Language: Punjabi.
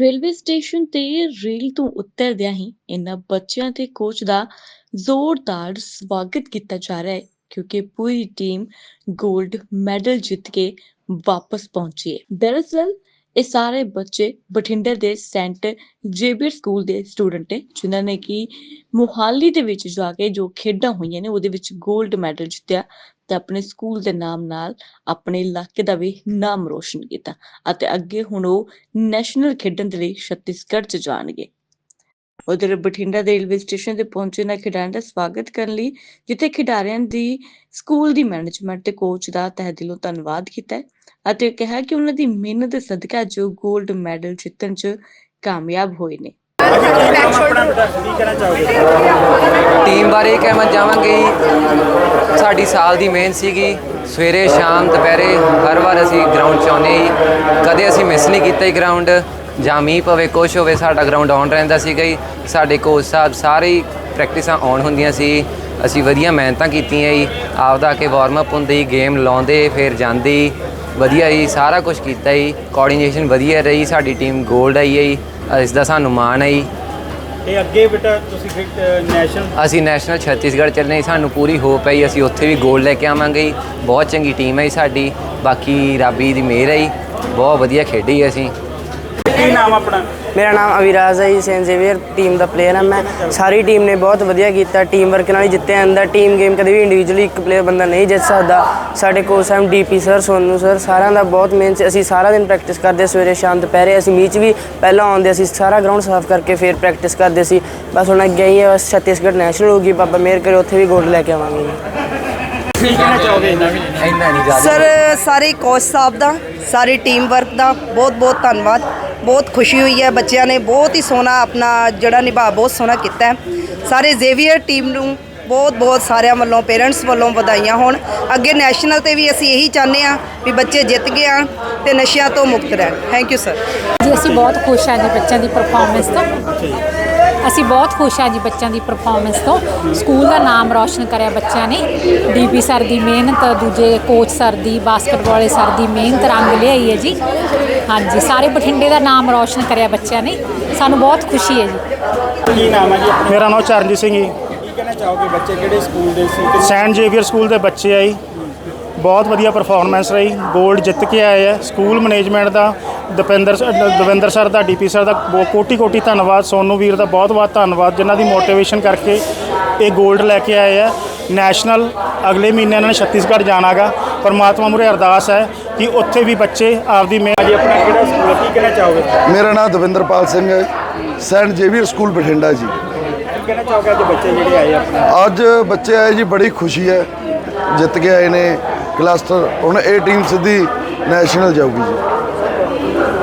ਰੇਲਵੇ ਸਟੇਸ਼ਨ ਤੇ ਰੇਲ ਤੋਂ ਉਤਰਦਿਆਂ ਹੀ ਇਹਨਾਂ ਬੱਚਿਆਂ ਤੇ ਕੋਚ ਦਾ ਜ਼ੋਰਦਾਰ ਸਵਾਗਤ ਕੀਤਾ ਜਾ ਰਿਹਾ ਹੈ, ਕਿਉਂਕਿ ਪੂਰੀ ਟੀਮ 골ਡ ਮੈਡਲ ਜਿੱਤ ਕੇ ਵਾਪਸ ਪਹੁੰਚੀ ਹੈ। ਦਰਅਸਲ, ਇਹ ਸਾਰੇ ਬੱਚੇ ਬਠਿੰਡੇ ਦੇ ਸੈਂਟ ਜੇਬੀਅਰ ਸਕੂਲ ਦੇ ਸਟੂਡੈਂਟ ਨੇ, ਜਿਨ੍ਹਾਂ ਨੇ ਕਿ ਮੁਹਾਲੀ ਦੇ ਵਿੱਚ ਜਾ ਕੇ ਜੋ ਖੇਡਾਂ ਹੋਈਆਂ ਨੇ, ਉਹਦੇ ਵਿੱਚ 골ਡ ਮੈਡਲ ਜਿੱਤਿਆ। ਤੇ ਆਪਣੇ ਸਕੂਲ ਦੇ ਨਾਮ ਨਾਲ ਆਪਣੇ ਇਲਾਕੇ ਦਾ ਵੀ ਨਾਮ ਰੋਸ਼ਨ ਕੀਤਾ ਅਤੇ ਅੱਗੇ ਹੁਣ ਉਹ ਨੈਸ਼ਨਲ ਖੇਡਣ ਦੇ ਲਈ ਛੱਤੀਸਗੜ੍ਹ ਚ ਜਾਣਗੇ। ਉਧਰ ਬਠਿੰਡਾ ਦੇ ਰੇਲਵੇ ਸਟੇਸ਼ਨ ਤੇ ਪਹੁੰਚੇ ਇਹਨਾਂ ਖਿਡਾਰੀਆਂ ਦਾ ਸਵਾਗਤ ਕਰਨ ਲਈ ਜਿੱਥੇ ਖਿਡਾਰੀਆਂ ਦੀ ਸਕੂਲ ਦੀ ਮੈਨੇਜਮੈਂਟ ਤੇ ਕੋਚ ਦਾ ਤਹਿ ਦਿਲੋਂ ਧੰਨਵਾਦ ਕੀਤਾ ਅਤੇ ਕਿਹਾ ਕਿ ਉਹਨਾਂ ਦੀ ਮਿਹਨਤ ਦੇ ਸਦਕਾ ਜੋ 골ਡ ਮੈਡਲ ਜਿੱਤਣ ਚ ਕਾਮਯਾਬ ਹੋਏ ਨੇ। ਟੀਮ ਬਾਰੇ ਕਹਿਣਾ ਚਾਹਾਂਗੇ ਸਾਡੀ ਸਾਲ ਦੀ ਮਿਹਨਤ ਸੀਗੀ। ਸਵੇਰੇ, ਸ਼ਾਮ, ਦੁਪਹਿਰੇ ਹਰ ਵਾਰ ਅਸੀਂ ਗਰਾਊਂਡ 'ਚ ਆਉਂਦੇ ਹੀ ਕਦੇ ਅਸੀਂ ਮਿਸ ਨਹੀਂ ਕੀਤਾ ਹੀ ਗਰਾਊਂਡ ਜਾਂ ਮੀਂਹ ਪਵੇ, ਕੁਛ ਹੋਵੇ, ਸਾਡਾ ਗਰਾਊਂਡ ਆਨ ਰਹਿੰਦਾ ਸੀਗਾ ਜੀ। ਸਾਡੇ ਕੋਚ ਸਾਹਿਬ ਸਾਰੇ ਹੀ ਪ੍ਰੈਕਟਿਸਾਂ ਆਨ ਹੁੰਦੀਆਂ ਸੀ। ਅਸੀਂ ਵਧੀਆ ਮਿਹਨਤਾਂ ਕੀਤੀਆਂ ਜੀ। ਆਪਦਾ ਕੇ ਵਾਰਮ ਅਪ ਹੁੰਦੇ ਜੀ ਗੇਮ ਲਾਉਂਦੇ, ਫਿਰ ਜਾਂਦੇ ਵਧੀਆ ਜੀ, ਸਾਰਾ ਕੁਝ ਕੀਤਾ ਜੀ। ਕੋਆਰਡੀਨੇਸ਼ਨ ਵਧੀਆ ਰਹੀ, ਸਾਡੀ ਟੀਮ 골ਡ ਆਈ ਹੈ ਜੀ। ਇਸ ਦਾ ਸਾਨੂੰ ਮਾਣ ਹੈ ਜੀ। ਇਹ ਅੱਗੇ ਬੇਟਾ ਤੁਸੀਂ ਨੈਸ਼ਨਲ ਅਸੀਂ ਨੈਸ਼ਨਲ ਛੱਤੀਸਗੜ੍ਹ ਚੱਲਣੇ ਸਾਨੂੰ ਪੂਰੀ ਹੋਪ ਹੈ ਜੀ, ਅਸੀਂ ਉੱਥੇ ਵੀ ਗੋਲ ਲੈ ਕੇ ਆਵਾਂਗੇ ਜੀ। ਬਹੁਤ ਚੰਗੀ ਟੀਮ ਹੈ ਜੀ ਸਾਡੀ, ਬਾਕੀ ਰਾਬੀ ਦੀ ਮਿਹਰ ਹੈ ਜੀ। ਬਹੁਤ ਵਧੀਆ ਖੇਡੀ ਅਸੀਂ। ਕੀ ਨਾਮ ਆਪਣਾ? ਮੇਰਾ ਨਾਮ ਅਵਿਰਾਜ ਹੈ ਜੀ ਸੇਂਟ ਜ਼ੇਵੀਅਰ ਟੀਮ ਦਾ ਪਲੇਅਰ ਹਾਂ ਮੈਂ। ਸਾਰੀ ਟੀਮ ਨੇ ਬਹੁਤ ਵਧੀਆ ਕੀਤਾ ਟੀਮ ਵਰਕ ਨਾਲ ਹੀ ਜਿੱਤੇ ਅੰਦਰ ਟੀਮ ਗੇਮ ਕਦੇ ਵੀ ਇੰਡੀਵਿਜੂਅਲੀ ਇੱਕ ਪਲੇਅਰ ਬੰਦਾ ਨਹੀਂ ਜਿੱਤ ਸਕਦਾ। ਸਾਡੇ ਕੋਚ ਸਾਹਿਬ ਡੀਪੀ ਸਰ ਸੋਨੂ ਸਰ ਸਾਰਿਆਂ ਦਾ ਬਹੁਤ ਮਿਹਨਤ ਸੀ। ਅਸੀਂ ਸਾਰਾ ਦਿਨ ਪ੍ਰੈਕਟਿਸ ਕਰਦੇ ਸਵੇਰੇ ਸ਼ਾਮ ਦੁਪਹਿਰੇ ਅਸੀਂ ਮੀਚ ਵੀ ਪਹਿਲਾਂ ਆਉਂਦੇ ਅਸੀਂ ਸਾਰਾ ਗਰਾਊਂਡ ਸਾਫ਼ ਕਰਕੇ ਫਿਰ ਪ੍ਰੈਕਟਿਸ ਕਰਦੇ ਸੀ। ਬਸ ਹੁਣ ਅੱਗੇ ਹੀ ਹੈ ਬਸ ਛੱਤੀਸਗੜ੍ਹ ਨੈਸ਼ਨਲ ਹੋਊਗੀ ਬਾਬਾ ਮਿਹਰ ਕਰੇ ਉੱਥੇ ਵੀ ਗੋਲਡ ਲੈ ਕੇ ਆਵਾਂਗੇ ਚਾਹੋਗੇ? ਸਰ ਸਾਰੇ ਕੋਚ ਸਾਹਿਬ ਦਾ ਸਾਰੀ ਟੀਮ ਵਰਕ ਦਾ ਬਹੁਤ ਬਹੁਤ ਧੰਨਵਾਦ। ਬਹੁਤ ਖੁਸ਼ੀ ਹੋਈ ਹੈ ਬੱਚਿਆਂ ਨੇ ਬਹੁਤ ਹੀ ਸੋਹਣਾ ਆਪਣਾ ਜਿਹੜਾ ਨਿਭਾ ਬਹੁਤ ਸੋਹਣਾ ਕੀਤਾ ਹੈ। ਸਾਰੇ ਜ਼ੇਵੀਅਰ ਟੀਮ ਨੂੰ ਬਹੁਤ ਬਹੁਤ ਸਾਰਿਆਂ ਵੱਲੋਂ ਪੇਰੈਂਟਸ ਵੱਲੋਂ ਵਧਾਈਆਂ ਹੋਣ। ਅੱਗੇ ਨੈਸ਼ਨਲ ਤੇ ਵੀ ਅਸੀਂ ਇਹੀ ਚਾਹੁੰਦੇ ਹਾਂ ਵੀ ਬੱਚੇ ਜਿੱਤ ਗਏ ਆਣ ਤੇ ਨਸ਼ਿਆਂ ਤੋਂ ਮੁਕਤ ਰਹਿਣ। ਥੈਂਕ ਯੂ ਸਰ ਜੀ ਅਸੀਂ ਬਹੁਤ ਖੁਸ਼ ਹਾਂ ਜੀ ਬੱਚਿਆਂ ਦੀ ਪਰਫਾਰਮੈਂਸ ਤੋਂ। ਅਸੀਂ ਬਹੁਤ ਖੁਸ਼ ਹਾਂ ਜੀ ਬੱਚਿਆਂ ਦੀ ਪਰਫਾਰਮੈਂਸ ਤੋਂ। ਸਕੂਲ ਦਾ ਨਾਮ ਰੌਸ਼ਨ ਕਰਿਆ ਬੱਚਿਆਂ ਨੇ। ਡੀਪੀ ਸਰ ਦੀ ਮਿਹਨਤ ਦੂਜੇ ਕੋਚ ਸਰ ਦੀ ਬਾਸਕਟਬਾਲ ਵਾਲੇ ਸਰ ਦੀ ਮਿਹਨਤ ਰੰਗ ਲਿਆਈ ਹੈ ਜੀ। ਹਾਂਜੀ ਸਾਰੇ ਬਠਿੰਡੇ ਦਾ ਨਾਮ ਰੌਸ਼ਨ ਕਰਿਆ ਬੱਚਿਆਂ ਨੇ। ਸਾਨੂੰ ਬਹੁਤ ਖੁਸ਼ੀ ਹੈ ਜੀ। ਕੀ ਨਾਮ ਹੈ ਜੀ ਮੇਰਾ ਨਾਮ ਚਰਨਜੀਤ ਸਿੰਘ ਜੀ। ਕੀ ਕਹਿਣਾ ਚਾਹੋਗੇ ਬੱਚੇ? ਕਿਹੜੇ ਸਕੂਲ ਦੇ ਸੀ? ਸੈਂਟ ਜੇਵੀਅਰ ਸਕੂਲ ਦੇ ਬੱਚੇ ਆ ਜੀ। ਬਹੁਤ ਵਧੀਆ ਪਰਫਾਰਮੈਂਸ ਰਹੀ। 골ਡ ਜਿੱਤ ਕੇ ਆਏ ਆ। ਸਕੂਲ ਮੈਨੇਜਮੈਂਟ ਦਾ ਦਪਿੰਦਰ ਦਵਿੰਦਰ ਸਰ ਦਾ ਡੀਪੀ ਸਰ ਦਾ ਬਹੁਤ ਕੋਟੀ ਕੋਟੀ ਧੰਨਵਾਦ ਸੋਨੂ ਵੀਰ ਦਾ ਬਹੁਤ ਬਹੁਤ ਧੰਨਵਾਦ ਜਿਨ੍ਹਾਂ ਦੀ ਮੋਟੀਵੇਸ਼ਨ ਕਰਕੇ ਇਹ 골ਡ ਲੈ ਕੇ ਆਏ ਆ। ਨੈਸ਼ਨਲ ਅਗਲੇ ਮਹੀਨੇ ਇਹਨਾਂ ਨੇ ਛੱਤੀਸਗੜ੍ਹ ਜਾਣਾਗਾ। ਪਰਮਾਤਮਾ ਮੁਰੇ ਅਰਦਾਸ ਹੈ ਕਿ ਉੱਥੇ ਵੀ ਬੱਚੇ ਆਪਦੀ ਮਿਹਨਤ ਜੀ ਆਪਣਾ ਕਿਹੜਾ ਸਕੂਲ? ਕੀ ਕਹਿਣਾ ਚਾਹੋਗੇ? ਮੇਰਾ ਨਾਮ ਦਵਿੰਦਰਪਾਲ ਸਿੰਘ ਹੈ। ਸੈਂਟ ਜੇਵੀਅਰ ਸਕੂਲ ਬਠਿੰਡਾ ਜੀ। ਕੀ ਕਹਿਣਾ ਚਾਹੋਗੇ ਅੱਜ ਬੱਚੇ ਜਿਹੜੇ ਆਏ ਆਪਣਾ? ਅੱਜ ਬੱਚੇ ਆਏ ਜੀ ਬੜੀ ਖੁਸ਼ੀ ਹੈ। ਜਿੱਤ ਕੇ ਆਏ ਨੇ। ਕਲਸਟਰ ਹੁਣ ਇਹ ਟੀਮ ਸਿੱਧੀ ਨੈਸ਼ਨਲ ਜਾਊਗੀ ਜੀ।